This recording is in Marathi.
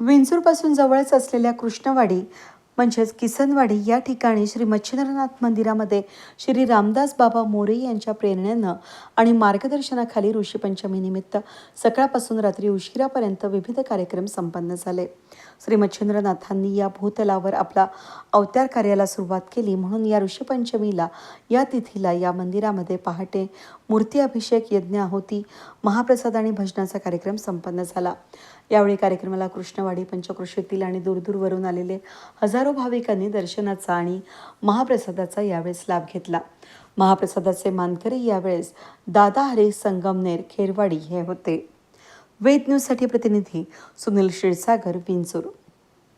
विंचूरपासून जवळच असलेल्या कृष्णवाडी म्हणजेच किसनवाडी या ठिकाणी श्री मच्छिंद्रनाथ मंदिरामध्ये श्री रामदास बाबा मोरे यांच्या प्रेरणेनं आणि मार्गदर्शनाखाली ऋषीपंचमीनिमित्त सकाळपासून रात्री उशिरापर्यंत विविध कार्यक्रम संपन्न झाले. श्री मच्छिंद्रनाथांनी या भूतलावर आपला अवतार कार्याला सुरुवात केली म्हणून या ऋषीपंचमीला या तिथीला या मंदिरामध्ये पहाटे मूर्ती अभिषेक यज्ञ आहोती महाप्रसाद आणि भजनाचा कार्यक्रम संपन्न झाला. यावेळी कार्यक्रमाला कृष्णवाडी पंचकृषीतील आणि दूरदूरवरून आलेले हजारो भाविकांनी दर्शनाचा आणि महाप्रसादाचा यावेळेस लाभ घेतला. महाप्रसादाचे मानकरी यावेळेस दादा हरे संगमनेर खेरवाडी हे होते. वेद न्यूजसाठी प्रतिनिधी सुनील क्षीरसागर विंचूर.